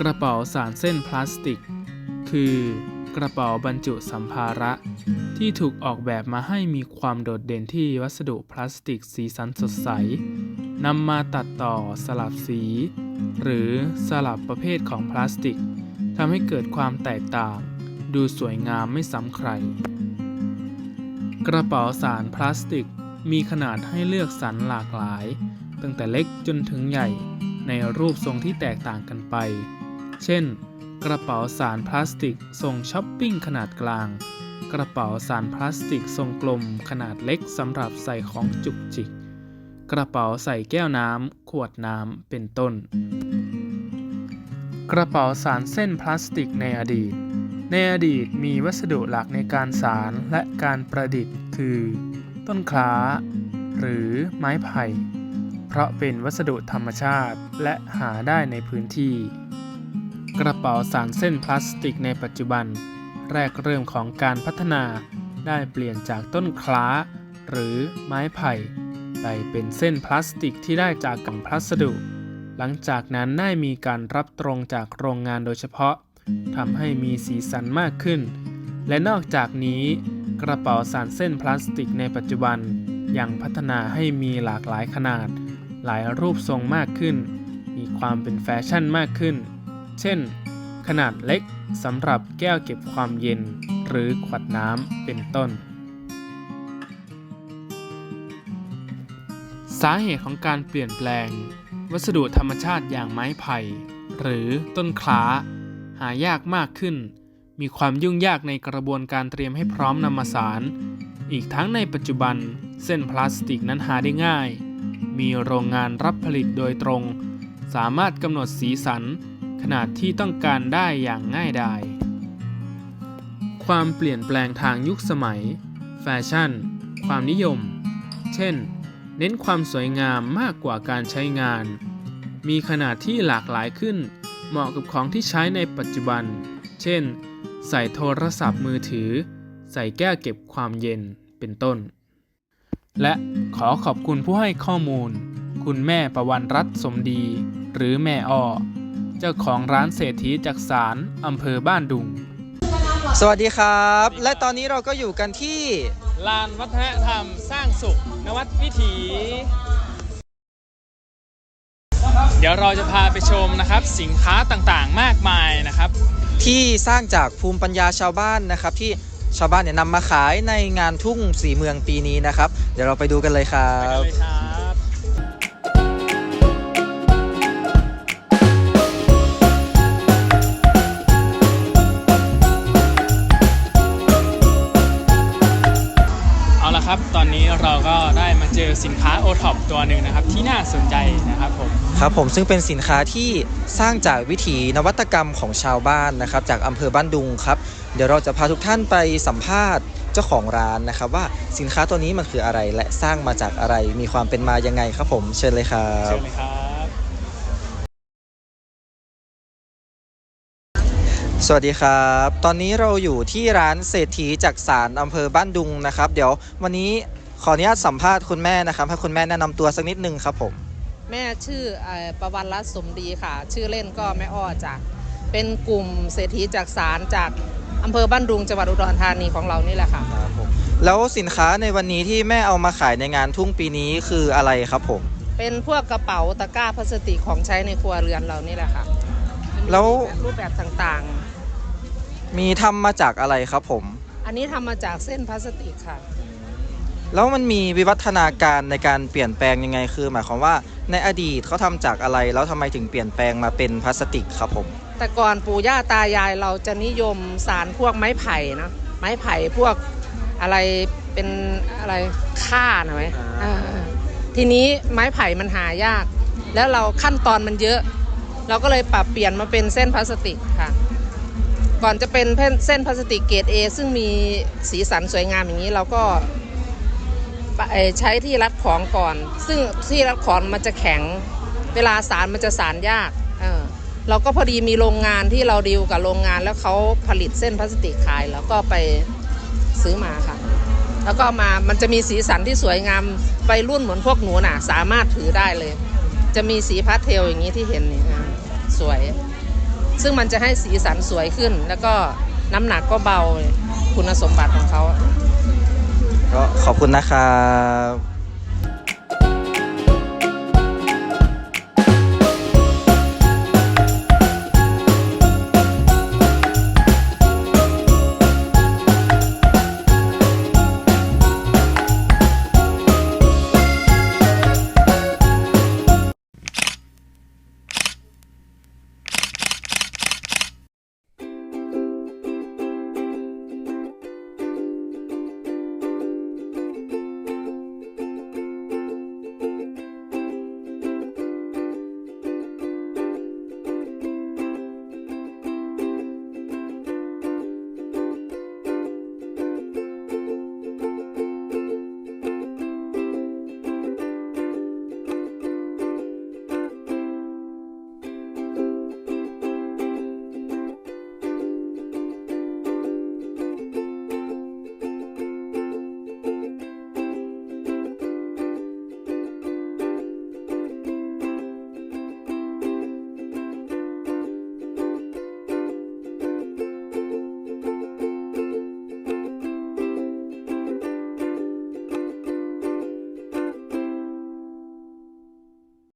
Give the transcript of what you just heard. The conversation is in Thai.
กระเป๋าสารเส้นพลาสติก คือกระเป๋าบรรจุสัมภาระ ที่ถูกออกแบบมาให้มีความโดดเด่นที่วัสดุพลาสติกสีสันสดใสนำมาตัดต่อสลับสี หรือสลับประเภทของพลาสติกทำให้เกิดความแตกต่าง ดูสวยงามไม่ซ้ำใคร กระเป๋าสารพลาสติกมีขนาดให้เลือกสรรหลากหลาย ตั้งแต่เล็กจนถึงใหญ่ในรูปทรงที่แตกต่างกันไป เช่น กระเป๋าสารพลาสติกทรงช้อปปิ้งขนาดกลาง กระเป๋าสารพลาสติกทรงกลมขนาดเล็กสำหรับใส่ของจุกจิก กระเป๋าใส่แก้วน้ำขวดน้ำเป็นต้น กระเป๋าสารเส้นพลาสติกในอดีต ในอดีตมีวัสดุหลักในการสารและการประดิษฐ์ คือ ต้นคล้า หรือไม้ไผ่เพราะเป็นวัสดุธรรมชาติและหาได้ในพื้นที่ กระเป๋าสารเส้นพลาสติกในปัจจุบัน แรกเริ่มของการพัฒนาได้เปลี่ยนจากต้นคล้า หรือไม้ไผ่ ไปเป็นเส้นพลาสติกที่ได้จากกล่องพัสดุหลังจากนั้นได้มีการรับตรงจากโรงงานโดยเฉพาะทำให้มีสีสันมากขึ้น และนอกจากนี้ กระเป๋าสารเส้นพลาสติกในปัจจุบันยังพัฒนาให้มีหลากหลายขนาด หลายรูปทรงมากขึ้น มีความเป็นแฟชั่นมากขึ้น เช่น ขนาดเล็กสำหรับแก้วเก็บความเย็น หรือขวดน้ำเป็นต้น สาเหตุของการเปลี่ยนแปลง วัสดุธรรมชาติอย่างไม้ไผ่ หรือต้นคล้า หายากมากขึ้น มีความยุ่งยากในกระบวนการเตรียมให้พร้อมนำมาสาร อีกทั้งในปัจจุบัน เส้นพลาสติกนั้นหาได้ง่าย มีโรงงานรับผลิตโดยตรง สามารถกำหนดสีสัน ขนาดที่ต้องการได้อย่างง่ายดาย ความเปลี่ยนแปลงทางยุคสมัย แฟชั่น ความนิยม เช่น เน้นความสวยงามมากกว่าการใช้งาน มีขนาดที่หลากหลายขึ้น เหมาะกับของที่ใช้ในปัจจุบัน เช่น ใส่โทรศัพท์มือถือ ใส่แก้วเก็บความเย็น เป็นต้น และขอขอบคุณผู้ให้ข้อมูล คุณแม่ประวันรัตสมดี หรือแม่อ้อ เจ้าของร้านเศรษฐีจักสารอำเภอบ้านดุง สวัสดีครับ และตอนนี้เราก็อยู่กันที่ ลานวัฒนธรรมสร้างสุข นวัดวิถี เดี๋ยวเราจะพาไปชมนะครับ สินค้าต่างๆมากมายนะครับ ที่สร้างจากภูมิปัญญาชาวบ้านนะครับ ที่ชาวบ้านเนี่ยนำมาขายในงานทุ่งสีเมืองปีนี้นะครับ เดี๋ยวเราไปดูกันเลยครัไปกันบเลยครับ ครับ ตอนนี้เราก็ได้มาเจอสินค้าโอท็อปตัวหนึ่งนะครับ ที่น่าสนใจนะครับผม ครับผมซึ่งเป็นสินค้าที่สร้างจากวิถีนวัตกรรมของชาวบ้านนะครับ จากอำเภอบ้านดุงครับ เดี๋ยวเราจะพาทุกท่านไปสัมภาษณ์เจ้าของร้านนะครับ ว่าสินค้าตัวนี้มันคืออะไรและสร้างมาจากอะไรมีความเป็นมายังไงครับผมเชิญเลยครัเชิบญเลยครับ สวัสดีครับ ตอนนี้เราอยู่ที่ร้านเศรษฐีจักสารอำเภอบ้านดุงนะครับ เดี๋ยววันนี้ขออนุญาตสัมภาษณ์คุณแม่นะครับให้คุณแม่แนะนำตัวสักนิดนึงครับผม แม่ชื่อเอ่อประวันรัตน์สมดีค่ะ ชื่อเล่นก็แม่อ้อจ้ะเป็นกลุ่มเศรษฐีจากสารจากอำเภอบ้านดุงจังหวัดอุดรธานีของเรานี่แหละค่ะแล้วสินค้าในวันนี้ที่แม่เอามาขายในงานทุ่งปีนี้คืออะไรครับผม เป็นพวกกระเป๋าตะกร้าพลาสติกของใช้ในครัวเรือนเรานี่แหละค่ะแล้ว รูปแบบต่าง มีทำมาจากอะไรครับผมๆอันนี้ทำมาจากเส้นพลาสติกค่ะ แล้วมันมีวิวัฒนาการในการเปลี่ยนแปลงยังไงคือ หมายความว่าในอดีตเขาทำจากอะไร แล้วทำไมถึงเปลี่ยนแปลงมาเป็นพลาสติกครับผม แต่ก่อนปู่ย่าตายายเราจะนิยมสารพวกไม้ไผ่นะไม้ไผ่พวกอะไรเป็นอะไรค่าหน่อยไหมอ่า เออทีนี้ไม้ไผ่มันหายาก แล้วเราขั้นตอนมันเยอะ เราก็เลยปรับเปลี่ยนมาเป็นเส้นพลาสติกค่ะ ก่อนจะเป็นเส้นพลาสติกเกรด A ซึ่งมีสีสันสวยงามอย่างนี้เราก็ปใช้ที่รัดของก่อน ซึ่งที่รัดของมันจะแข็ง เวลาสารมันจะสารยากเออเราก็พอดีมีโรงงานที่เราดีลกับโรงงานแล้วเขาผลิตเส้นพลาสติกขายแล้วก็ไปซื้อมาค่ะ แล้วก็มามันจะมีสีสันที่สวยงามไปรุ่นเหมือนพวกหนูน่ะ สามารถถือได้เลย จะมีสีพาสเทลอย่างนี้ที่เห็นนี่อ่าสวย ซึ่งมันจะให้สีสันสวยขึ้น แล้วก็น้ำหนักก็เบาคุณสมบัติของเขา ก็ขอบคุณนะครับ